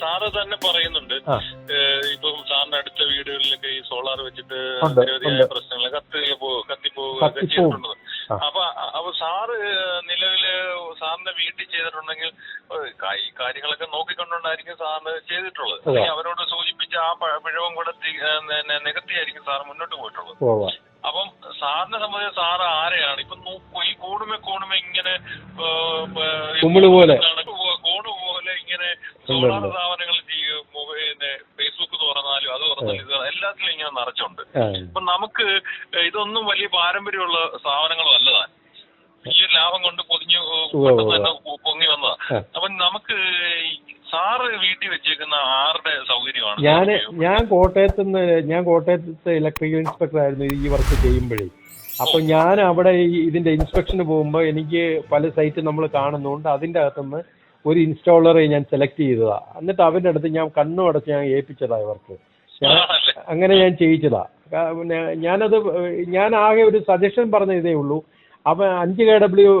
Sir തന്നെ പറയുന്നുണ്ട്. ഇപ്പം സാറിന്റെ അടുത്ത വീടുകളിലൊക്കെ ഈ സോളാർ വെച്ചിട്ട് നിരവധിയായ. പ്രശ്നങ്ങൾ കത്തി കത്തിപ്പോവുക ഒക്കെ. ചെയ്തിട്ടുണ്ട്. അപ്പൊ അപ്പൊ സാറ് നിലവിൽ സാറിന്റെ വീട്ടിൽ ചെയ്തിട്ടുണ്ടെങ്കിൽ ഈ കാര്യങ്ങളൊക്കെ നോക്കിക്കൊണ്ടുകൊണ്ടായിരിക്കും സാറിന് ചെയ്തിട്ടുള്ളത് അവരോട് സൂചിപ്പിച്ച ആ പിഴവും കൂടെ നികത്തിയായിരിക്കും സാർ മുന്നോട്ട് പോയിട്ടുള്ളത് അപ്പം സാറിനെ സംബന്ധിച്ച് സാറ് ആരെയാണ് ഇപ്പൊ ഈ കൂടുമെ കൂടുമെ ഇങ്ങനെ പോലെ. കോണ് പോലെ ഇങ്ങനെ സോളാർ ഉണ്ട്. സ്ഥാപനങ്ങൾ ചെയ്യും പിന്നെ ഫേസ്ബുക്ക് തുറന്നാലും അത് തുറന്നാലും ഇത് എല്ലാത്തിലും ഇങ്ങനെ നിറച്ചുണ്ട്. അപ്പൊ നമുക്ക് ഇതൊന്നും വലിയ പാരമ്പര്യമുള്ള സ്ഥാപനങ്ങളും അല്ലതാൻ ഈ ലാഭം കൊണ്ട് പൊതിഞ്ഞു. തന്നെ പൊങ്ങി വന്നതാ. അപ്പൊ നമുക്ക് സാറ് വീട്ടിൽ വെച്ചേക്കുന്ന ആരുടെ സൗകര്യമാണ്? ഞാൻ ഞാൻ കോട്ടയത്ത് നിന്ന് ഞാൻ കോട്ടയത്തെ ഇലക്ട്രിക്കൽ ഇൻസ്പെക്ടർ ആയിരുന്നു ഈ വർക്ക് ചെയ്യുമ്പോഴേ. അപ്പൊ ഞാൻ അവിടെ ഇതിന്റെ ഇൻസ്പെക്ഷന് പോകുമ്പോൾ എനിക്ക് പല സൈറ്റ് നമ്മൾ കാണുന്നുണ്ട്. അതിന്റെ അകത്തുനിന്ന് ഒരു ഇൻസ്റ്റാളറെ ഞാൻ സെലക്ട് ചെയ്തതാ. എന്നിട്ട് അവന്റെ അടുത്ത് ഞാൻ കണ്ണും അടച്ച് ഞാൻ ഏൽപ്പിച്ചതാ ഇവർക്ക്? അങ്ങനെ ഞാൻ ചെയ്യിച്ചതാ. പിന്നെ ഞാനത് ഞാൻ ആകെ ഒരു സജഷൻ പറഞ്ഞ ഇതേ ഉള്ളൂ. അവൻ അഞ്ച് കെ ഡബ്ല്യു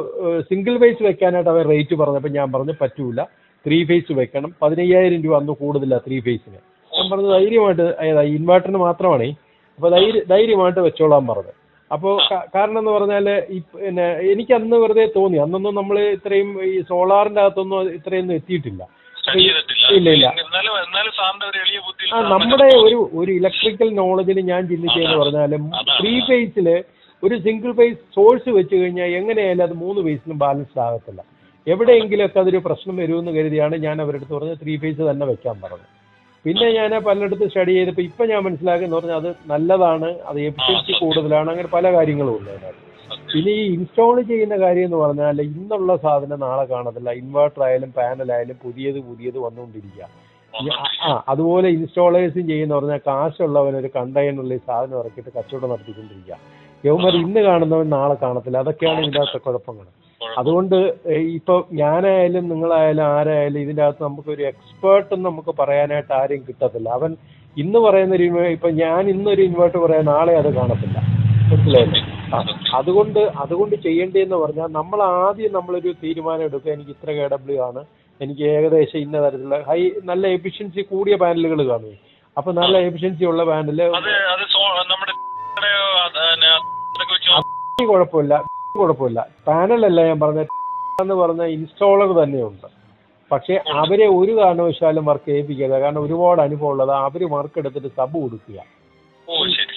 സിംഗിൾ ഫേസ് വെക്കാനായിട്ട് അവൻ റേറ്റ് പറഞ്ഞപ്പോൾ ഞാൻ പറഞ്ഞു പറ്റൂല. ത്രീ ഫേസ് വെക്കണം. പതിനയ്യായിരം രൂപ അന്ന് കൂടുതലാണ് ത്രീ ഫേസിന് ഞാൻ പറഞ്ഞു ധൈര്യമായിട്ട് ഏതാ ഇൻവേർട്ടറിന് മാത്രമാണേ. അപ്പോൾ ധൈര്യ ധൈര്യമായിട്ട് വെച്ചോളാൻ പറഞ്ഞു. അപ്പോൾ കാരണം എന്ന് പറഞ്ഞാൽ ഈ പിന്നെ എനിക്ക് അന്ന് വെറുതെ തോന്നി. അന്നൊന്നും നമ്മൾ ഇത്രയും ഈ സോളാറിന്റെ അകത്തൊന്നും ഇത്രയൊന്നും എത്തിയിട്ടില്ല. സ്റ്റഡി ചെയ്തിട്ടില്ല ഇല്ല, ഇല്ല. എന്നാലും എന്നാലും സാറിന്റെ ഒരു എളിയ ബുദ്ധിയിൽ ആ നമ്മുടെ ഒരു ഒരു ഇലക്ട്രിക്കൽ നോളജിൽ ഞാൻ ചിന്തിച്ചതെന്ന് പറഞ്ഞാലും. ത്രീ ഫേസിൽ ഒരു സിംഗിൾ ഫേസ് സോഴ്സ് വെച്ച് കഴിഞ്ഞാൽ എങ്ങനെയായാലും അത് മൂന്ന് ഫേസിലും ബാലൻസ്ഡ് ആകത്തില്ല എവിടെയെങ്കിലൊക്കെ അതൊരു പ്രശ്നം വരുമെന്ന് കരുതിയാണ് ഞാൻ അവരുടെ അടുത്ത് പറഞ്ഞത് ത്രീ ഫേസ് തന്നെ വെക്കാൻ പറഞ്ഞത് പിന്നെ ഞാൻ പലയിടത്ത് സ്റ്റഡി ചെയ്തപ്പോൾ ഇപ്പം ഞാൻ മനസ്സിലാക്കിയെന്ന് പറഞ്ഞാൽ അത് നല്ലതാണ് അത് എഫിഷ്യൻസി. കൂടുതലാണ് അങ്ങനെ പല കാര്യങ്ങളും ഉണ്ട് അതിനകത്ത് പിന്നെ ഈ ഇൻസ്റ്റാൾ ചെയ്യുന്ന കാര്യം എന്ന് പറഞ്ഞാൽ ഇന്നുള്ള സാധനം നാളെ കാണത്തില്ല. ഇൻവെർട്ടർ ആയാലും പാനൽ ആയാലും പുതിയത് പുതിയത് വന്നുകൊണ്ടിരിക്കുക. ആ- അതുപോലെ ഇൻസ്റ്റാളേഴ്സും ചെയ്യുന്ന പറഞ്ഞാൽ കാശുള്ളവൻ ഒരു കണ്ടെയ്നറിൽ സാധനം ഇറക്കിയിട്ട് കച്ചവടം നടത്തിക്കൊണ്ടിരിക്കുക. യവന്മാർ ഇന്ന് കാണുന്നവൻ നാളെ കാണത്തില്ല. അതൊക്കെയാണ് ഇതിന്റെ അകത്തെ കുഴപ്പങ്ങൾ. അതുകൊണ്ട് ഇപ്പൊ ഞാനായാലും നിങ്ങളായാലും ആരായാലും ഇതിന്റെ അകത്ത് നമുക്കൊരു എക്സ്പേർട്ട് നമുക്ക് പറയാനായിട്ട് ആരെയും കിട്ടത്തില്ല. അവൻ ഇന്ന് പറയുന്ന ഒരു ഇൻവേ- ഇപ്പൊ ഞാൻ ഇന്നൊരു ഇൻവേർട്ടർ പറയാൻ നാളെ അത് കാണത്തില്ല. മനസ്സിലായില്ലേ ആ, അതുകൊണ്ട് അതുകൊണ്ട് ചെയ്യേണ്ടതെന്ന് പറഞ്ഞാൽ നമ്മൾ ആദ്യം നമ്മളൊരു തീരുമാനം എടുക്കുക. എനിക്ക് ഇത്ര കെ ഡബ്ല്യു ആണ്. എനിക്ക് ഏകദേശം ഇന്ന തരത്തിലുള്ള ഹൈ നല്ല എഫിഷ്യൻസി കൂടിയ പാനലുകൾ കാണുമേ അപ്പൊ നല്ല എഫിഷ്യൻസി ഉള്ള പാനൽ കുഴപ്പമില്ല. കുഴപ്പമില്ല. പാനലല്ല ഞാൻ പറഞ്ഞ എന്ന് പറഞ്ഞ ഇൻസ്റ്റാളർ തന്നെയുണ്ട്. പക്ഷേ അവരെ ഒരു കാരണവശാലും വർക്ക് ചെയ്യിപ്പിക്കരുത് കാരണം ഒരുപാട് അനുഭവം ഉള്ളത് അവർ വർക്ക് എടുത്തിട്ട് സബ് കൊടുക്കുക.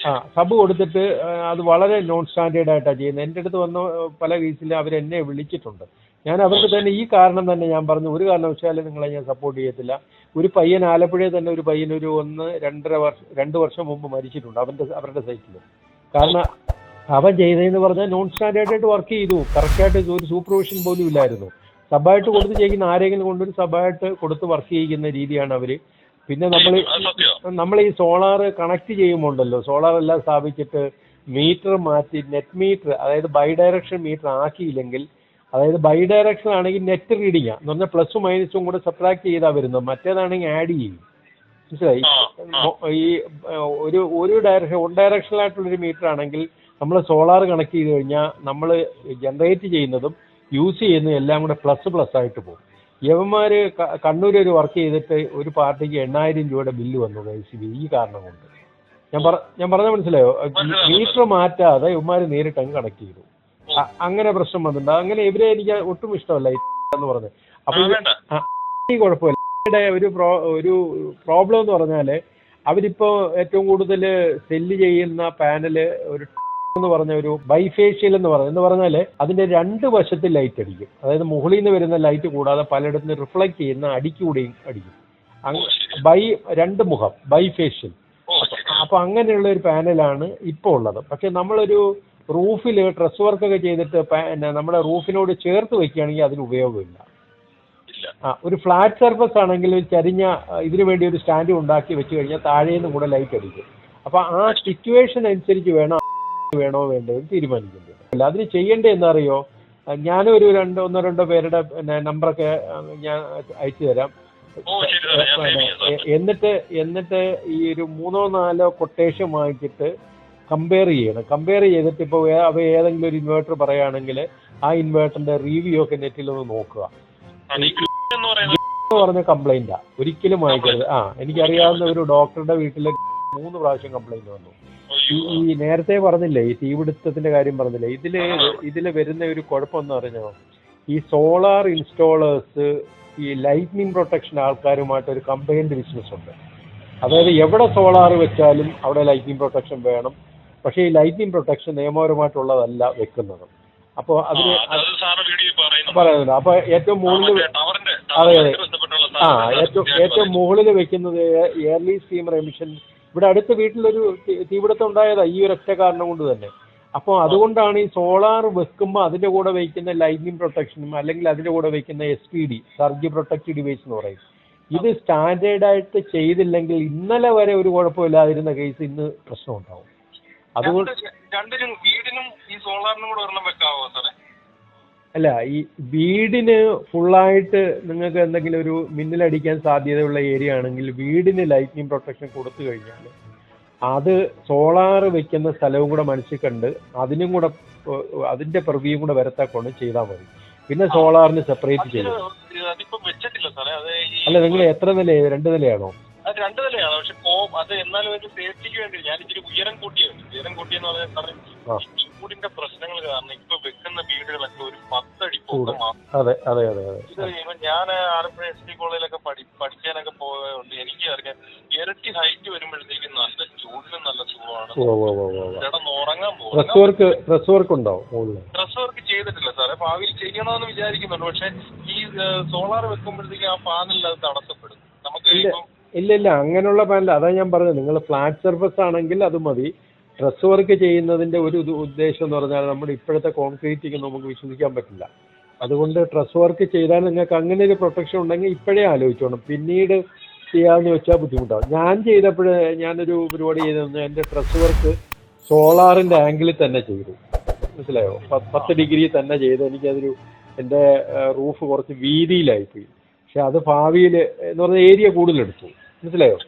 ആ സബ് കൊടുത്തിട്ട് അത് വളരെ നോൺ സ്റ്റാൻഡേർഡ് ആയിട്ടാണ് ചെയ്യുന്നത്. എന്റെ അടുത്ത് വന്ന പല കേസിൽ അവർ എന്നെ വിളിച്ചിട്ടുണ്ട്. ഞാൻ അവർക്ക് തന്നെ ഈ കാരണം തന്നെ ഞാൻ പറഞ്ഞു ഒരു കാരണവശാലും നിങ്ങളെ ഞാൻ സപ്പോർട്ട് ചെയ്യത്തില്ല. ഒരു പയ്യൻ ആലപ്പുഴയിൽ തന്നെ ഒരു പയ്യൻ ഒരു ഒന്ന് രണ്ടര വർഷം രണ്ട് വർഷം മുമ്പ് മരിച്ചിട്ടുണ്ട് അവന്റെ അവരുടെ സൈറ്റിൽ കാരണം അവൻ ചെയ്തതെന്ന് പറഞ്ഞാൽ നോൺ സ്റ്റാൻഡേർഡ് ആയിട്ട് വർക്ക് ചെയ്തു. കറക്റ്റായിട്ട് ഒരു സൂപ്പർവിഷൻ പോലും ഇല്ലായിരുന്നു. സബായിട്ട് കൊടുത്ത് ചെയ്യുന്ന ആരെങ്കിലും കൊണ്ടൊരു സബായിട്ട് കൊടുത്ത് വർക്ക് ചെയ്യുന്ന രീതിയാണ് അവർ പിന്നെ നമ്മൾ നമ്മൾ ഈ സോളാർ കണക്ട് ചെയ്യുമ്പോണ്ടല്ലോ. സോളാർ എല്ലാം സ്ഥാപിച്ചിട്ട് മീറ്റർ മാറ്റി നെറ്റ് മീറ്റർ അതായത് ബൈ ഡയറക്ഷൻ മീറ്റർ ആക്കിയില്ലെങ്കിൽ അതായത് ബൈ ഡയറക്ഷൻ ആണെങ്കിൽ നെറ്റ് റീഡിംഗ് എന്ന് പറഞ്ഞാൽ പ്ലസും മൈനസും കൂടെ സബ്ട്രാക്ട് ചെയ്താൽ വരുന്നത്. മറ്റേതാണെങ്കിൽ ആഡ് ചെയ്യും. മനസ്സിലായി? ഈ ഒരു ഒരു ഡയറക്ഷൻ വൺ ആയിട്ടുള്ളൊരു മീറ്റർ ആണെങ്കിൽ നമ്മൾ സോളാർ കണക്ട് ചെയ്ത് കഴിഞ്ഞാൽ നമ്മൾ ജനറേറ്റ് ചെയ്യുന്നതും യൂസ് ചെയ്യുന്നതും എല്ലാം കൂടെ പ്ലസ് പ്ലസ് ആയിട്ട് പോകും. യവന്മാർ കണ്ണൂർ ഒരു വർക്ക് ചെയ്തിട്ട് ഒരു പാർട്ടിക്ക് എണ്ണായിരം രൂപയുടെ ബില്ല് വന്നു കെ സി ബി ഈ കാരണം കൊണ്ട്. ഞാൻ പറ ഞാൻ പറഞ്ഞ മനസ്സിലായോ. മീറ്റർ മാറ്റാതെ ഇവന്മാർ നേരിട്ട് അങ്ങ് കണക്ട് ചെയ്തു. അങ്ങനെ പ്രശ്നം വന്നിട്ടുണ്ട്. അങ്ങനെ ഇവരെ എനിക്ക് ഒട്ടും ഇഷ്ടമല്ല എന്ന് പറഞ്ഞത് അപ്പൊ ഈ കുഴപ്പമില്ല. ഇവിടെ ഒരു ഒരു പ്രോബ്ലം എന്ന് പറഞ്ഞാൽ അവരിപ്പോ ഏറ്റവും കൂടുതൽ സെല്ല് ചെയ്യുന്ന പാനൽ ഒരു എന്ന് പറഞ്ഞ ഒരു ബൈഫേഷ്യൽ എന്ന് പറഞ്ഞ എന്ന് പറഞ്ഞാൽ അതിന്റെ രണ്ട് വശത്ത് ലൈറ്റ് അടിക്കും. അതായത് മുകളിൽ നിന്ന് വരുന്ന ലൈറ്റ് കൂടാതെ പലയിടത്തും റിഫ്ലക്ട് ചെയ്യുന്ന അടിക്കൂടെയും അടിക്കും. ബൈ രണ്ട് മുഖം ബൈഫേഷ്യൽ. അപ്പൊ അങ്ങനെയുള്ള ഒരു പാനലാണ് ഇപ്പോൾ ഉള്ളത്. പക്ഷെ നമ്മളൊരു റൂഫിൽ ഡ്രസ് വർക്ക് ഒക്കെ ചെയ്തിട്ട് നമ്മുടെ റൂഫിനോട് ചേർത്ത് വെക്കുകയാണെങ്കിൽ അതിന് ഉപയോഗമില്ല. ആ ഒരു ഫ്ലാറ്റ് സർഫസ് ആണെങ്കിൽ ഒരു ചരിഞ്ഞ ഇതിനു വേണ്ടി ഒരു സ്റ്റാൻഡ് ഉണ്ടാക്കി വെച്ച് കഴിഞ്ഞാൽ താഴെ നിന്ന് കൂടെ ലൈറ്റ് അടിക്കും. അപ്പൊ ആ സിറ്റുവേഷൻ അനുസരിച്ച് വേണം വേണോ വേണ്ടോ എന്ന് തീരുമാനിക്കേണ്ടത് അല്ല അതിന് ചെയ്യേണ്ടത് എന്നറിയോ ഞാനും ഒരു രണ്ടോ ഒന്നോ രണ്ടോ പേരുടെ പിന്നെ നമ്പറൊക്കെ ഞാൻ അയച്ചു തരാം. എന്നിട്ട് എന്നിട്ട് ഈ ഒരു മൂന്നോ നാലോ കൊട്ടേഷൻ വാങ്ങിച്ചിട്ട് കമ്പയർ ചെയ്യണം. കമ്പയർ ചെയ്തിട്ട് ഇപ്പോൾ അവ ഏതെങ്കിലും ഒരു ഇൻവേർട്ടർ പറയുകയാണെങ്കിൽ ആ ഇൻവേർട്ടറിന്റെ റിവ്യൂ ഒക്കെ നെറ്റിൽ ഒന്ന് നോക്കുക. പറഞ്ഞ കംപ്ലൈന്റാ ഒരിക്കലും വാങ്ങിക്കരുത്. ആ എനിക്കറിയാവുന്ന ഒരു ഡോക്ടറുടെ വീട്ടിൽ മൂന്ന് പ്രാവശ്യം കംപ്ലൈന്റ് വന്നു. ഈ നേരത്തെ പറഞ്ഞില്ലേ ഈ തീപിടുത്തത്തിന്റെ കാര്യം പറഞ്ഞില്ലേ? ഇതിൽ ഇതിൽ വരുന്ന ഒരു കുഴപ്പമെന്ന് പറഞ്ഞോ ഈ സോളാർ ഇൻസ്റ്റോളേഴ്സ് ഈ ലൈറ്റ്നിങ് പ്രൊട്ടക്ഷൻ ആൾക്കാരുമായിട്ട് ഒരു കമ്പൈൻഡ് ബിസിനസ് ഉണ്ട്. അതായത് എവിടെ സോളാർ വെച്ചാലും അവിടെ ലൈറ്റ്നിങ് പ്രൊട്ടക്ഷൻ വേണം. പക്ഷേ ഈ ലൈറ്റ്നിങ് പ്രൊട്ടക്ഷൻ നിയമപരമായിട്ടുള്ളതല്ല വെക്കുന്നത്. അപ്പോൾ അതിന് പറയുന്നുണ്ട്. അപ്പൊ ഏറ്റവും മുകളിൽ അതെ, അതെ. ആ ഏറ്റവും ഏറ്റവും മുകളിൽ വെക്കുന്നത് എയർലി സ്റ്റീമർ എമിഷൻ ഇവിടെ അടുത്ത വീട്ടിലൊരു തീപിടുത്തം ഉണ്ടായതാ ഈ ഒരു ഒറ്റ കാരണം കൊണ്ട് തന്നെ. അപ്പോൾ അതുകൊണ്ടാണ് ഈ സോളാർ വെക്കുമ്പോൾ അതിന്റെ കൂടെ വയ്ക്കുന്ന ലൈറ്റിംഗ് പ്രൊട്ടക്ഷനും അല്ലെങ്കിൽ അതിന്റെ കൂടെ വയ്ക്കുന്ന S P D surge protect device എന്ന് പറയും. ഇത് സ്റ്റാൻഡേർഡ് ആയിട്ട് ചെയ്തില്ലെങ്കിൽ ഇന്നലെ വരെ ഒരു കുഴപ്പമില്ലാതിരുന്ന കേസ് ഇന്ന് പ്രശ്നം ഉണ്ടാവും അതുകൊണ്ട് വീടിനും ഈ സോളാറിനും കൂടെ ഒരെണ്ണം വെക്കാവോ സാറേ? അല്ല ഈ വീടിന് ഫുള്ളായിട്ട് നിങ്ങൾക്ക് എന്തെങ്കിലും ഒരു മിന്നലടിക്കാൻ സാധ്യതയുള്ള ഏരിയ ആണെങ്കിൽ വീടിന് ലൈറ്റിനിങ് പ്രൊട്ടക്ഷൻ കൊടുത്തു കഴിഞ്ഞാൽ അത് സോളാർ വെക്കുന്ന സ്ഥലവും കൂടെ മനസ്സിൽ കണ്ട് അതിനും കൂടെ അതിന്റെ പെർവിയും കൂടെ വരത്തക്കൊണ്ട് ചെയ്താൽ മതി. പിന്നെ സോളാറിന് സെപ്പറേറ്റ് ചെയ്യണം. അല്ല നിങ്ങൾ എത്ര നിലയാണ് രണ്ട് നിലയാണോ? രണ്ട് നിലയാണ്. പക്ഷെ പോ അത് എന്നാലും ഒരു സേഫ്റ്റിക്ക് വേണ്ടി ഞാൻ ഇച്ചിരി ഉയരം കൂട്ടിയത് ഉയരം കൂട്ടിയെന്ന് പറഞ്ഞാൽ. ഈ ചൂടിന്റെ പ്രശ്നങ്ങൾ കാരണം ഇപ്പൊ വെക്കുന്ന വീടുകളൊക്കെ ഒരു പത്തടി പോകുന്ന അതെ അതെ അതെ അതെ. ഇത് ഇവൻ ഞാൻ ആലപ്പുഴ എസ് ഡി കോളേജിലൊക്കെ പഠി പഠിക്കാനൊക്കെ പോയതുകൊണ്ട് എനിക്ക് അറിയാം ഇരട്ടി ഹൈറ്റ് വരുമ്പോഴത്തേക്കും നല്ല ചൂടിനും നല്ല സുഖമാണ്. കിടന്ന് ഉറങ്ങാൻ പോകും വർക്ക് ഡ്രസ് വർക്ക് ചെയ്തിട്ടില്ല സാറേ. ഭാവിയിൽ ചെയ്യണമെന്ന് വിചാരിക്കുന്നുണ്ട്. പക്ഷെ ഈ സോളാർ വെക്കുമ്പോഴത്തേക്കും ആ പാനലിൽ അത് തടസ്സപ്പെടും. നമുക്ക് ഇപ്പം ഇല്ല ഇല്ല അങ്ങനെയുള്ള പാനൽ അതാ ഞാൻ പറഞ്ഞത്. നിങ്ങൾ ഫ്ലാറ്റ് സർഫസ് ആണെങ്കിൽ അത് മതി. ഡ്രസ് വർക്ക് ചെയ്യുന്നതിന്റെ ഒരു ഉദ്ദേശം എന്ന് പറഞ്ഞാൽ നമ്മുടെ ഇപ്പോഴത്തെ കോൺക്രീറ്റിക്ക് നമുക്ക് വിശ്വസിക്കാൻ പറ്റില്ല. അതുകൊണ്ട് ഡ്രസ് വർക്ക് ചെയ്താൽ നിങ്ങൾക്ക് അങ്ങനെ ഒരു പ്രൊട്ടക്ഷൻ ഉണ്ടെങ്കിൽ ഇപ്പോഴേ ആലോചിച്ചോണം പിന്നീട് ചെയ്യാമെന്ന് വെച്ചാൽ ബുദ്ധിമുട്ടാണ് ഞാൻ ചെയ്തപ്പോൾ ഞാനൊരു പരിപാടി ചെയ്തെന്ന് എന്റെ ഡ്രസ് വർക്ക് സോളാറിന്റെ ആംഗിളിൽ തന്നെ ചെയ്തു. മനസ്സിലായോ? പത്ത് ഡിഗ്രി തന്നെ ചെയ്ത് എനിക്കതൊരു എന്റെ റൂഫ് കുറച്ച് വീതിയിലായിപ്പോയി. പക്ഷെ അത് ഭാവിയിൽ എന്ന് പറഞ്ഞാൽ ഏരിയ കൂടുതലെടുത്തു. മനസ്സിലായോ?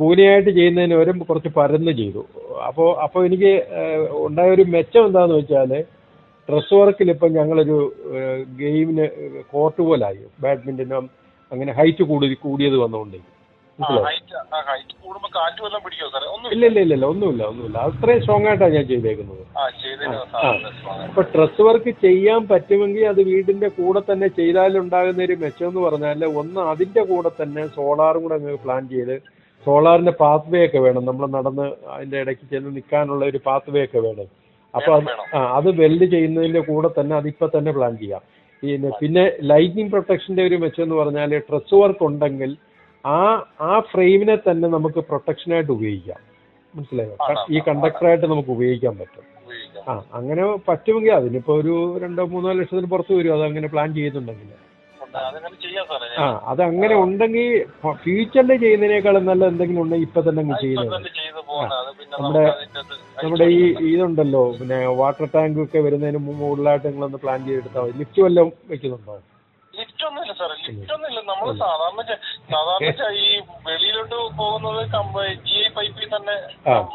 കൂലിയായിട്ട് ചെയ്യുന്നതിന് പകരം കുറച്ച് പരന്ന് ചെയ്തു. അപ്പോൾ അപ്പോൾ എനിക്ക് ഉണ്ടായ ഒരു മെച്ചം എന്താണെന്ന് വെച്ചാൽ ഡ്രസ് വർക്കിൽ ഇപ്പം ഞങ്ങളൊരു ഗെയിമിന് കോർട്ട് പോലായി. ബാഡ്മിന്റനും അങ്ങനെ ഹൈറ്റ് കൂടി കൂടിയത് വന്നുകൊണ്ടേ. ഇല്ല ഇല്ല ഇല്ല ഒന്നുമില്ല ഒന്നുമില്ല. അത്രയും സ്ട്രോങ് ആയിട്ടാണ് ഞാൻ ചെയ്തേക്കുന്നത്. അപ്പൊ ഡ്രസ് വർക്ക് ചെയ്യാൻ പറ്റുമെങ്കിൽ അത് വീടിന്റെ കൂടെ തന്നെ ചെയ്താലുണ്ടാകുന്ന ഒരു മെച്ചം എന്ന് പറഞ്ഞാൽ ഒന്ന് അതിന്റെ കൂടെ തന്നെ സോളാറും കൂടെ അങ്ങ് പ്ലാൻ ചെയ്ത് സോളാറിന്റെ പാത്ത് വേ ഒക്കെ വേണം. നമ്മൾ നടന്ന് അതിന്റെ ഇടയ്ക്ക് ചെന്ന് നിൽക്കാനുള്ള ഒരു പാത്ത് വേ ഒക്കെ വേണം. അപ്പൊ അത് ആ അത് വെൽഡ് ചെയ്യുന്നതിന്റെ കൂടെ തന്നെ അതിപ്പോ തന്നെ പ്ലാൻ ചെയ്യാം. പിന്നെ പിന്നെ ലൈറ്റിംഗ് പ്രൊട്ടക്ഷന്റെ ഒരു മെച്ചം എന്ന് പറഞ്ഞാൽ ഡ്രസ് വർക്ക് ഉണ്ടെങ്കിൽ ആ ആ ഫ്രെയിമിനെ തന്നെ നമുക്ക് പ്രൊട്ടക്ഷനായിട്ട് ഉപയോഗിക്കാം. മനസ്സിലായോ? ഈ കണ്ടക്ടറായിട്ട് നമുക്ക് ഉപയോഗിക്കാൻ പറ്റും. ആ അങ്ങനെ പറ്റുമെങ്കിൽ അതിനിപ്പോ ഒരു രണ്ടോ മൂന്നോ ലക്ഷത്തിന് പുറത്ത് വരും. അത് അങ്ങനെ പ്ലാൻ ചെയ്യുന്നുണ്ടെങ്കിൽ. ആ അത് അങ്ങനെ ഉണ്ടെങ്കിൽ ഫ്യൂച്ചറിൽ ചെയ്യുന്നതിനേക്കാളും നല്ല എന്തെങ്കിലും ഉണ്ടെങ്കിൽ ഇപ്പൊ തന്നെ അങ്ങ് ചെയ്യുന്നത്. നമ്മുടെ- നമ്മുടെ ഈ ഇതുണ്ടല്ലോ പിന്നെ വാട്ടർ ടാങ്ക് ഒക്കെ വരുന്നതിന് മുമ്പ് മുകളിലായിട്ട് നിങ്ങളൊന്ന് പ്ലാൻ ചെയ്തെടുത്താൽ മതി. ലിഫ്റ്റ് വല്ലതും വെക്കുന്നുണ്ടോ? ഒന്നുമില്ല സാറേ. ലിഫ്റ്റ് ഒന്നുമില്ല. നമ്മൾ സാധാരണ സാധാരണ ഈ വെളിയിലോട്ട് പോകുന്നത് ജി ഐ പൈപ്പിൽ തന്നെ.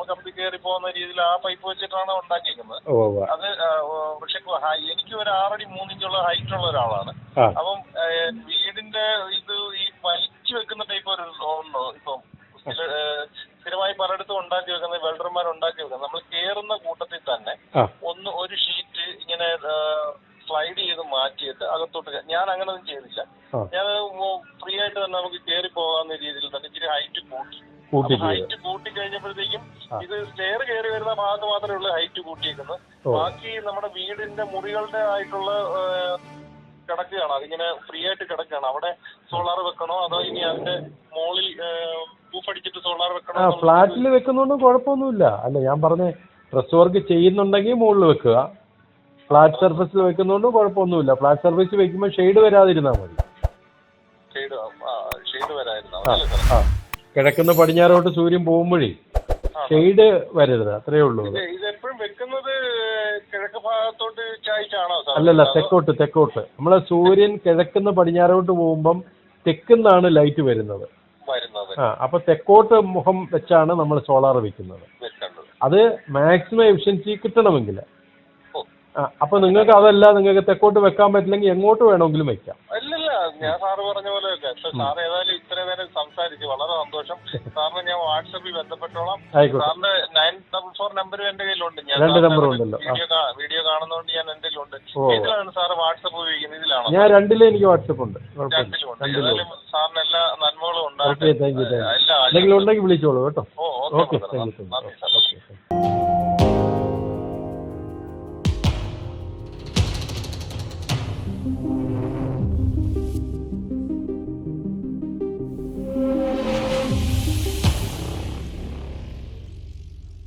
കമ്പി കയറി പോകുന്ന രീതിയിൽ ആ പൈപ്പ് വെച്ചിട്ടാണ് ഉണ്ടാക്കിയിരിക്കുന്നത്. അത് പക്ഷെ എനിക്ക് ഒരു ആറടി മൂന്നിഞ്ചുള്ള ഹൈറ്റ് ഉള്ള ഒരാളാണ് അപ്പം ഏ, വീടിന്റെ ഇത് ഈ വലിച്ചു വെക്കുന്ന ടൈപ്പ് ഒരു ഉണ്ടോ ഇപ്പം സ്ഥിര- ഏ, സ്ഥിരമായി പലയിടത്തും ഉണ്ടാക്കി വെക്കുന്ന വെൽഡർമാർ ഉണ്ടാക്കി വെക്കുന്നത് നമ്മൾ കേറുന്ന കൂട്ടത്തിൽ തന്നെ ആ ഒന്ന് ഒരു ഷീറ്റ് ഇങ്ങനെ സ്ലൈഡ് ചെയ്ത് മാറ്റിയിട്ട് അകത്തോട്ട് ഞാൻ അങ്ങനെ ഒന്നും ചെയ്തില്ല ഞാൻ ഫ്രീ ആയിട്ട് തന്നെ നമുക്ക് കയറി പോകാവുന്ന രീതിയിൽ തന്നെ ഇച്ചിരി ഹൈറ്റ് കൂട്ടി. ഹൈറ്റ് കൂട്ടി കഴിഞ്ഞപ്പോഴത്തേക്കും ഇത് സ്റ്റെയർ കയറി വരുന്ന ഭാഗത്ത് മാത്രമേ ഉള്ളൂ ഹൈറ്റ് കൂട്ടിയേക്കുന്നത്. ബാക്കി നമ്മുടെ വീടിന്റെ മുറികളുടെ ആയിട്ടുള്ള കിടക്കുകയാണ്. അതിങ്ങനെ ഫ്രീ ആയിട്ട് കിടക്കുകയാണ്. അവിടെ സോളാർ വെക്കണോ അതോ ഇനി അതിന്റെ മോളിൽ പ്രൂഫ് അടിച്ചിട്ട് സോളാർ വെക്കണോ ഫ്ലാറ്റിൽ വെക്കുന്നതുകൊണ്ട് കുഴപ്പമൊന്നുമില്ല. അല്ല ഞാൻ പറഞ്ഞേ ഡ്രസ് വർക്ക് ചെയ്യുന്നുണ്ടെങ്കിൽ മുകളിൽ വെക്കുക. ഫ്ലാറ്റ് സർഫസിൽ വെക്കുന്നതുകൊണ്ട് കുഴപ്പമൊന്നുമില്ല ഫ്ലാറ്റ് സർഫസ് വെക്കുമ്പോൾ ഷെയ്ഡ് വരാതിരുന്നാൽ മതി. ആ കിഴക്കുന്ന പടിഞ്ഞാറോട്ട് സൂര്യൻ പോകുമ്പോഴേ ഷെയ്ഡ് വരരുത്. അത്രേ ഉള്ളൂ. അല്ലല്ല തെക്കോട്ട് തെക്കോട്ട്. നമ്മളെ സൂര്യൻ കിഴക്കുന്ന പടിഞ്ഞാറോട്ട് പോകുമ്പം തെക്കുന്നാണ് ലൈറ്റ് വരുന്നത്. ആ അപ്പൊ തെക്കോട്ട് മുഖം വെച്ചാണ് നമ്മൾ സോളാർ വെക്കുന്നത്. അത് മാക്സിമം എഫിഷ്യൻസി കിട്ടണമെങ്കിൽ ആ അപ്പൊ നിങ്ങൾക്ക് അതല്ല നിങ്ങൾക്ക് തെക്കോട്ട് വെക്കാൻ പറ്റില്ലെങ്കിൽ എങ്ങോട്ട് വേണമെങ്കിലും വെക്കാം. അല്ലല്ല ഞാൻ സാറ് പറഞ്ഞ പോലെ പക്ഷെ സാർ ഏതായാലും ഇത്രയും നേരം സംസാരിച്ചു വളരെ സന്തോഷം. സാറിന് ഞാൻ വാട്സപ്പിൽ ബന്ധപ്പെട്ടോളാം. ആയിക്കോട്ടെ. സാറിന്റെ നയൻ ഡബിൾ ഫോർ നമ്പറും എന്റെ കയ്യിലുണ്ട്. ഞാൻ രണ്ട് സാറിന്റെ ഉണ്ടല്ലോ. വീഡിയോ കാ- വീഡിയോ കാണുന്നതുകൊണ്ട് ഞാൻ എന്റെ കയ്യിലുണ്ട്. ഓ. ഇതിലാണ് സാറ് വാട്സപ്പ് ഉപയോഗിക്കുന്നത്? ഇതിലാണോ? ഞാൻ രണ്ടിലും എനിക്ക് വാട്സപ്പ് ഉണ്ട്. കുഴപ്പമില്ല. രണ്ടിലും ഏതായാലും സാറിന് എല്ലാ നന്മകളും ഓക്കെ ഉണ്ടാകട്ടെ. Thank you thank you. എല്ലാ എന്തെങ്കിലും ഉണ്ടെങ്കിൽ വിളിച്ചോളൂ കേട്ടോ. ഓ okay okay thank you thank നന്ദി യു സാർ.